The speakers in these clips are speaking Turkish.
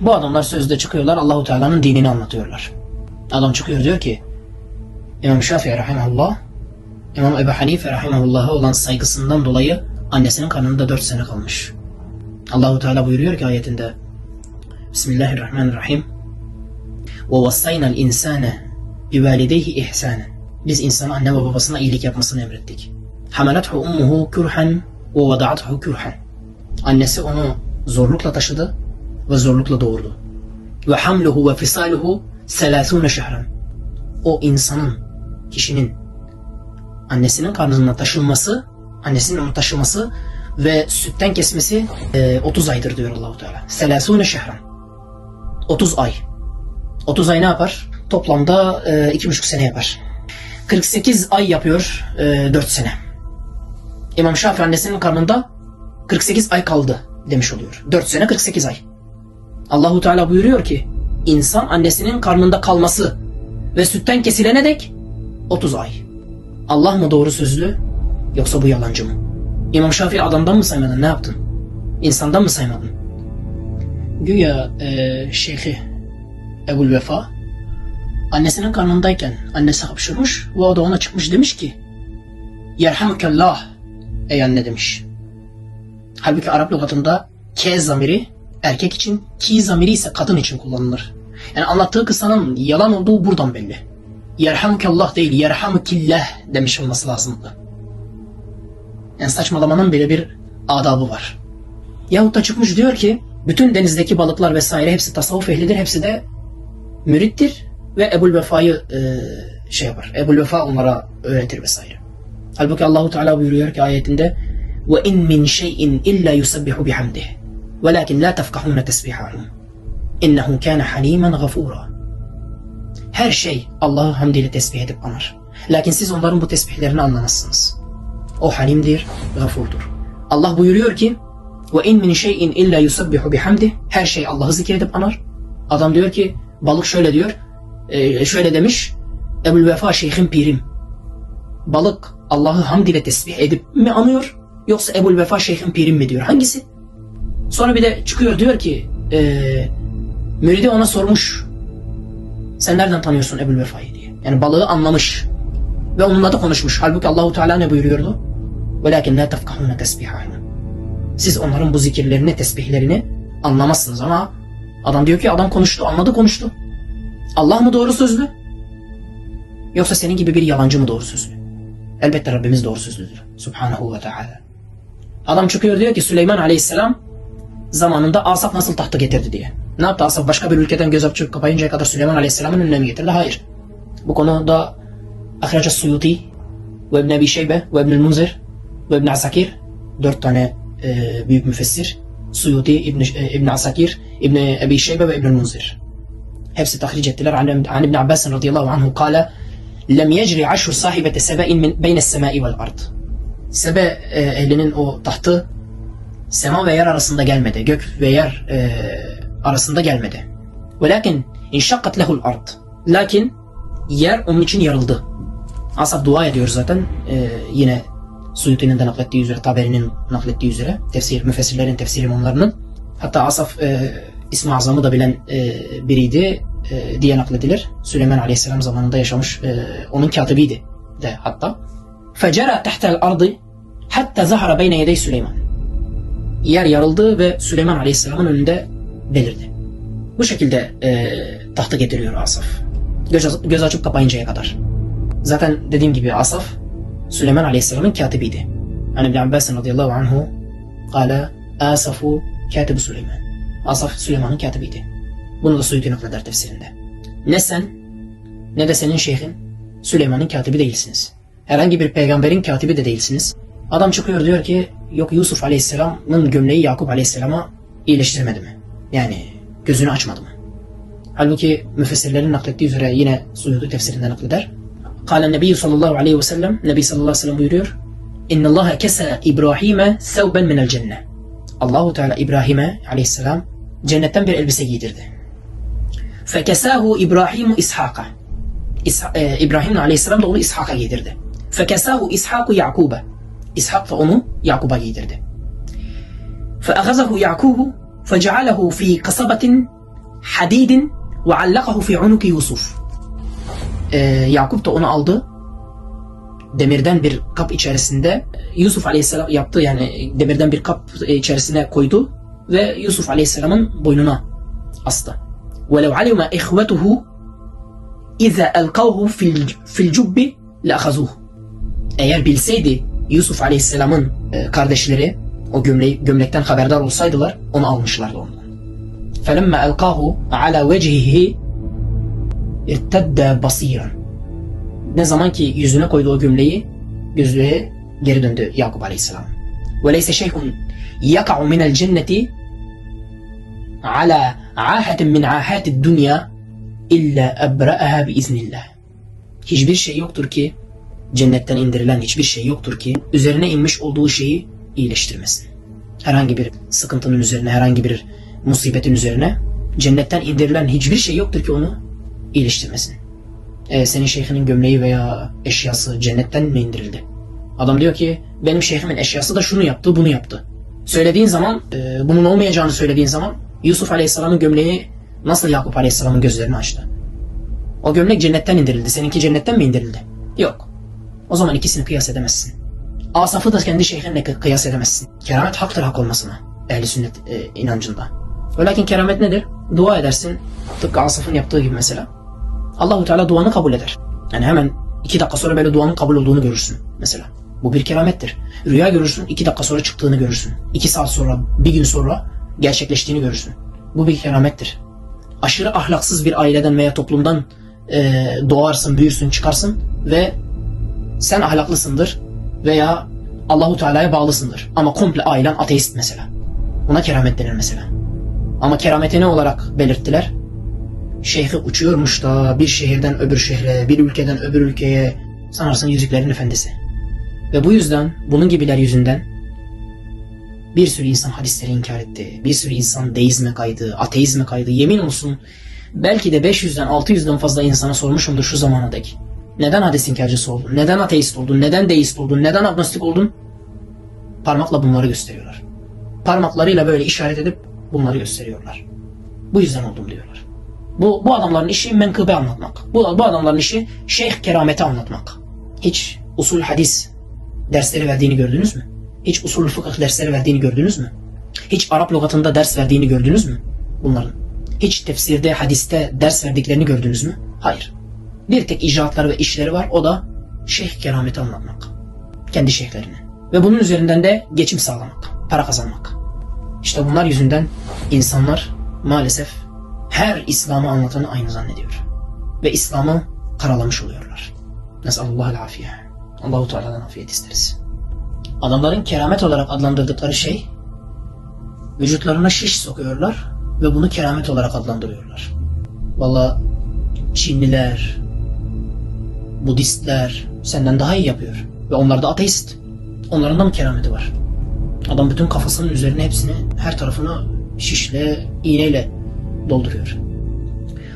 Bu adamlar sözde çıkıyorlar Allahu Teala'nın dinini anlatıyorlar. Adam çıkıyor diyor ki İmam Şafii rahimahullah İmam Ebu Hanife rahimahullah'a olan saygısından dolayı annesinin karnında 4 sene kalmış. Allahu Teala buyuruyor ki ayetinde Bismillahirrahmanirrahim ve vassayna insane bivalideyhi ihsanen. Biz insana anne ve babasına iyilik yapmasını emrettik. Hamalathu ummuhu kurhan ve vada'athu kurhan. Annesi onu zorlukla taşıdı ve zorlukla doğurdu. Ve hamluhu ve fisaluhu selasune şehran. O insanın, kişinin annesinin karnına taşınması, annesinin onu taşıması ve sütten kesmesi e, 30 aydır diyor Allahu Teala. Selasune şehran. 30 ay. 30 ay ne yapar? Toplamda e, iki buçuk sene yapar. 48 ay yapıyor e, 4 sene. İmam Şafii annesinin karnında 48 ay kaldı demiş oluyor. 4 sene 48 ay. Allahu Teala buyuruyor ki insan annesinin karnında kalması ve sütten kesilene dek 30 ay. Allah mı doğru sözlü yoksa bu yalancı mı? İmam Şafii adamdan mı saymadın ne yaptın? İnsandan mı saymadın? Güya e, şeyhi Ebul Vefa annesinin karnındayken annesi hapşırmış ve o da ona çıkmış demiş ki Yerhamukallah ey anne demiş. Halbuki Arap lügatında ke zamiri erkek için, ki zamiri ise kadın için kullanılır. Yani anlattığı kıssanın yalan olduğu buradan belli. Yerhamukallah değil, yerhamukillah demiş olması lazımdı. Yani saçmalamanın bile bir adabı var. Yahut da çıkmış diyor ki bütün denizdeki balıklar vesaire hepsi tasavvuf ehlidir, hepsi de mürittir ve Ebul Vefa'yı e, şey yapar. Ebul Vefa onlara öğretir vesaire. Halbuki Allahu Teala buyuruyor ki ayetinde ve in min şey'in illa yusabbihu bihamdih velakin la tefkahun tesbihahum innehu kana halimen gafura. Her şey Allah'ı hamdiyle tesbih edip anar. Lakin siz onların bu tesbihlerini anlamazsınız. O halimdir, gafurdur. Allah buyuruyor ki ve in min şey'in illa yusabbihu bihamdih her şey Allah'ı zikredip anar. Adam diyor ki balık şöyle diyor e, şöyle demiş Ebul Vefa Şeyh'in pirim. Balık Allah'ı hamd ile tesbih edip mi anıyor yoksa Ebul Vefa Şeyh'in pirim mi diyor? Hangisi? Sonra bir de çıkıyor diyor ki e, müridi ona sormuş sen nereden tanıyorsun Ebu Vefa'yı diye. Yani balığı anlamış ve onunla da konuşmuş. Halbuki Allahu Teala ne buyuruyordu? Velakin la tefkahuna tesbihahına. Siz onların bu zikirlerini, tesbihlerini anlamazsınız ama adam diyor ki adam konuştu, anladı konuştu. Allah mı doğru sözlü? Yoksa senin gibi bir yalancı mı doğru sözlü? Elbette Rabbimiz doğru sözlüdür. Subhanahu ve Teala. Adam çıkıyor diyor ki Süleyman Aleyhisselam zamanında Asaf nasıl tahta getirdi diye. Ne yaptı Asaf? Başka bir ülkeden göz açıp kapayıncaya kadar Süleyman Aleyhisselam'ın önüne mi getirdi? Hayır. Bu konuda Ahraca Suyuti ve İbn Ebi Şeybe ve İbn Munzir ve İbn Asakir dört tane e, büyük müfessir Suyuti, İbn, e, İbn Asakir, İbn Ebi Şeybe ve İbn Munzir hepsi tahric ettiler. An, an İbn Abbas radıyallahu anhu kâle yecri aşru sahibete sebe'in min beyne semai vel ard. Sebe e, ehlinin o tahtı sema ve yer arasında gelmedi. Gök ve yer e, arasında gelmedi. Velakin inşakkat lehul ard. Lakin yer onun için yarıldı. Asap dua ediyor zaten. E, yine Suyuti'nin de naklettiği üzere, Taberi'nin naklettiği üzere, tefsir, müfessirlerin tefsir imamlarının. Hatta Asaf e, İsmi Azam'ı da bilen e, biriydi e, diye nakledilir. Süleyman Aleyhisselam zamanında yaşamış, e, onun katibiydi de hatta. فَجَرَى تَحْتَ الْأَرْضِ hatta zahara beyne yedey Süleyman. yer yarıldı ve Süleyman Aleyhisselam'ın önünde belirdi. Bu şekilde e, tahta getiriyor Asaf. Göz, göz açıp kapayıncaya kadar. Zaten dediğim gibi Asaf Süleyman Aleyhisselam'ın katibiydi. Yani İbn Abbas radıyallahu anhu kâle Asafu katibu Süleyman. Asaf Süleyman'ın katibiydi. Bunu da Suyuti nakleder tefsirinde. Ne sen ne de senin şeyhin Süleyman'ın katibi değilsiniz. Herhangi bir peygamberin katibi de değilsiniz. Adam çıkıyor diyor ki yok Yusuf Aleyhisselam'ın gömleği Yakup Aleyhisselam'a iyileştirmedi mi? Yani gözünü açmadı mı? Halbuki müfessirlerin naklettiği üzere yine Suyuti tefsirinde nakleder. Kale Nebi sallallahu aleyhi ve sellem Nebi sallallahu aleyhi ve sellem buyuruyor. İnna Allah kesa İbrahim'e sevben minel cennet. Allahu Teala İbrahim'e aleyhisselam cennetten bir elbise giydirdi. Fekesahu İbrahimu İshak'a. İsha, e, İbrahim aleyhisselam da onu İshak'a giydirdi. Fekesahu İshaku Yakub'a. İshak da onu Yakub'a giydirdi. Feahazahu Yakubu fecealehu fi kasabatin hadidin ve allakahu fi unuki Yusuf. Ee, Yakup da onu aldı. Demirden bir kap içerisinde Yusuf Aleyhisselam yaptı yani demirden bir kap içerisine koydu ve Yusuf Aleyhisselam'ın boynuna astı. وَلَوْ عَلِمَ إِخْوَتُهُ اِذَا أَلْقَوْهُ فِي الْجُبِّ لَأَخَذُوهُ Eğer bilseydi Yusuf Aleyhisselam'ın e, kardeşleri o gömleği, gömlekten haberdar olsaydılar onu almışlardı ondan. فَلَمَّا أَلْقَاهُ عَلَى وَجْهِهِ اِرْتَدَّ بَصِيرًا Ne zaman ki yüzüne koydu o gömleği gözlüğe geri döndü Yakup Aleyhisselam. وَلَيْسَ شَيْءٌ يَقَعُ مِنَ الْجَنَّةِ على عاهة من عاهات الدنيا إلا أبرأها بإذن الله. Hiçbir şey yoktur ki cennetten indirilen hiçbir şey yoktur ki üzerine inmiş olduğu şeyi iyileştirmesin. Herhangi bir sıkıntının üzerine, herhangi bir musibetin üzerine cennetten indirilen hiçbir şey yoktur ki onu iyileştirmesin. E, senin şeyhinin gömleği veya eşyası cennetten mi indirildi? Adam diyor ki benim şeyhimin eşyası da şunu yaptı, bunu yaptı. Söylediğin zaman, e, bunun olmayacağını söylediğin zaman Yusuf Aleyhisselam'ın gömleği nasıl Yakup Aleyhisselam'ın gözlerini açtı? O gömlek cennetten indirildi. Seninki cennetten mi indirildi? Yok. O zaman ikisini kıyas edemezsin. Asaf'ı da kendi şeyhinle kı- kıyas edemezsin. Keramet haktır hak olmasına. Ehli sünnet e, inancında. Lakin keramet nedir? Dua edersin. Tıpkı Asaf'ın yaptığı gibi mesela. Allahu Teala duanı kabul eder. Yani hemen iki dakika sonra böyle duanın kabul olduğunu görürsün mesela. Bu bir keramettir. Rüya görürsün, iki dakika sonra çıktığını görürsün. İki saat sonra, bir gün sonra gerçekleştiğini görürsün. Bu bir keramettir. Aşırı ahlaksız bir aileden veya toplumdan e, doğarsın, büyürsün, çıkarsın ve sen ahlaklısındır veya Allahu Teala'ya bağlısındır. Ama komple ailen ateist mesela. Buna keramet denir mesela. Ama kerameti ne olarak belirttiler? Şeyhi uçuyormuş da bir şehirden öbür şehre, bir ülkeden öbür ülkeye sanarsın yüzüklerin efendisi. Ve bu yüzden, bunun gibiler yüzünden bir sürü insan hadisleri inkar etti. Bir sürü insan deizme kaydı, ateizme kaydı. Yemin olsun belki de 500'den 600'den fazla insana sormuşumdur şu zamana dek. Neden hadis inkarcısı oldun? Neden ateist oldun? Neden deist oldun? Neden agnostik oldun? Parmakla bunları gösteriyorlar. Parmaklarıyla böyle işaret edip bunları gösteriyorlar. Bu yüzden oldum diyorlar. Bu, bu adamların işi menkıbe anlatmak. Bu, bu adamların işi şeyh kerameti anlatmak. Hiç usul hadis dersleri verdiğini gördünüz mü? Hiç usul fıkıh dersleri verdiğini gördünüz mü? Hiç Arap lügatında ders verdiğini gördünüz mü? Bunların. Hiç tefsirde, hadiste ders verdiklerini gördünüz mü? Hayır. Bir tek icraatları ve işleri var. O da şeyh kerameti anlatmak. Kendi şeyhlerini. Ve bunun üzerinden de geçim sağlamak. Para kazanmak. İşte bunlar yüzünden insanlar maalesef her İslam'ı anlatanı aynı zannediyor. Ve İslam'ı karalamış oluyorlar. Nesallallahu afiye. Allahu Teala'dan afiyet isteriz. Adamların keramet olarak adlandırdıkları şey vücutlarına şiş sokuyorlar ve bunu keramet olarak adlandırıyorlar. Valla Çinliler, Budistler senden daha iyi yapıyor. Ve onlar da ateist. Onların da mı kerameti var? Adam bütün kafasının üzerine hepsini her tarafını şişle, iğneyle dolduruyor.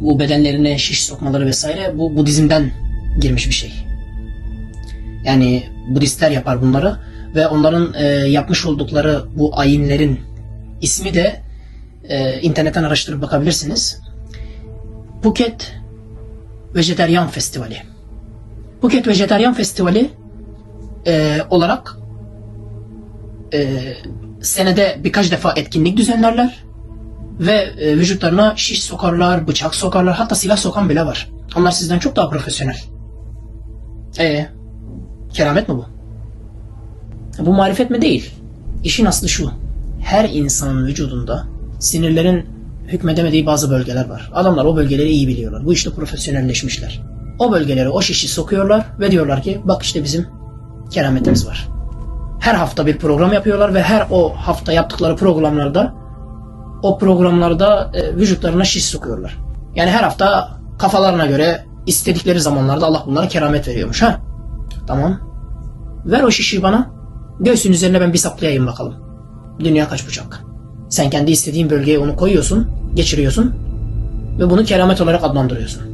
Bu bedenlerine şiş sokmaları vesaire bu Budizm'den girmiş bir şey. Yani Budistler yapar bunları ve onların e, yapmış oldukları bu ayinlerin ismi de e, internetten araştırıp bakabilirsiniz. Phuket Vejeteryan Festivali. Phuket Vejeteryan Festivali e, olarak e, senede birkaç defa etkinlik düzenlerler ve e, vücutlarına şiş sokarlar, bıçak sokarlar, hatta silah sokan bile var. Onlar sizden çok daha profesyonel. E keramet mi bu? Bu marifet mi değil? İşin aslı şu. Her insanın vücudunda sinirlerin hükmedemediği bazı bölgeler var. Adamlar o bölgeleri iyi biliyorlar. Bu işte profesyonelleşmişler. O bölgelere o şişi sokuyorlar ve diyorlar ki bak işte bizim kerametimiz var. Her hafta bir program yapıyorlar ve her o hafta yaptıkları programlarda o programlarda e, vücutlarına şiş sokuyorlar. Yani her hafta kafalarına göre istedikleri zamanlarda Allah bunlara keramet veriyormuş ha. Tamam. Ver o şişi bana. Göğsün üzerine ben bir saplayayım bakalım. Dünya kaç bucak. Sen kendi istediğin bölgeye onu koyuyorsun, geçiriyorsun ve bunu keramet olarak adlandırıyorsun.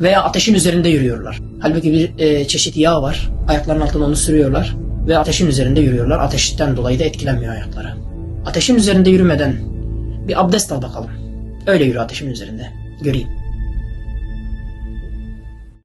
Veya ateşin üzerinde yürüyorlar. Halbuki bir e, çeşit yağ var. Ayaklarının altına onu sürüyorlar ve ateşin üzerinde yürüyorlar. Ateşten dolayı da etkilenmiyor ayakları. Ateşin üzerinde yürümeden bir abdest al bakalım. Öyle yürü ateşimin üzerinde. Göreyim.